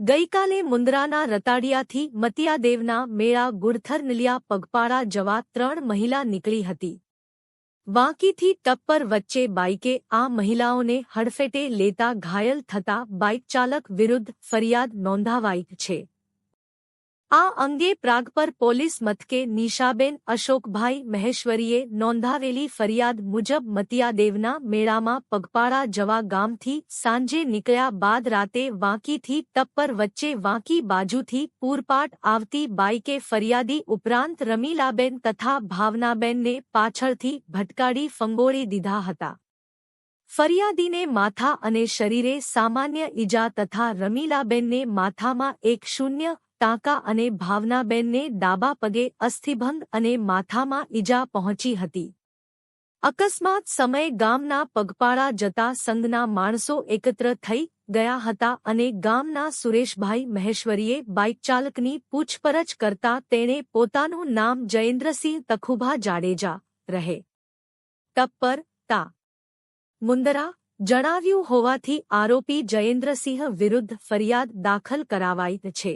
ગઈકાલે મુન્દ્રાના રતાડિયાથી મતિયાદેવના મેળા ગુડથરનલિયા પગપાળા જવા ત્રણ મહિલા નીકળી હતી. વાંકીથી ટપ્પર વચ્ચે બાઇકે આ મહિલાઓને હડફેટે લેતા ઘાયલ થતા બાઇક ચાલક વિરુદ્ધ ફરિયાદ નોંધાવાઈ છે. આ અંગે પ્રાગપર પોલીસ મથકે નિશાબેન અશોકભાઈ મહેશ્વરીએ નોંધાવેલી ફરિયાદ મુજબ મતિયાદેવના મેળામાં પગપાળા જવા ગામથી સાંજે નીકળ્યા બાદ રાતે વાંકીથી ટપ્પર વચ્ચે વાંકી બાજુથી પૂરપાટ આવતી બાઇકે ફરિયાદી ઉપરાંત રમીલાબેન તથા ભાવનાબેનને પાછળથી ભટકાડી ફંગોળી દીધા હતા ફરિયાદીને માથા અને શરીરે સામાન્ય ઈજા તથા રમીલાબેનને માથામાં એક શૂન્ય ટાંકા અને ભાવનાબેનને ડાબા પગે અસ્થિભંગ અને માથામાં ઈજા પહોંચી હતી. અકસ્માત સમયે ગામના પગપાળા જતા સંઘના માણસો એકત્ર થઈ ગયા હતા અને ગામના સુરેશભાઈ મહેશ્વરીએ બાઇક ચાલકની પૂછપરછ કરતા તેણે પોતાનું નામ જયેન્દ્રસિંહ તખુભા જાડેજા, રહે. ટપ્પર તા. મુંદરા, જણાવ્યું હોવાથી આરોપી જયેન્દ્રસિંહ વિરુદ્ધ ફરિયાદ દાખલ કરાવાઈ છે.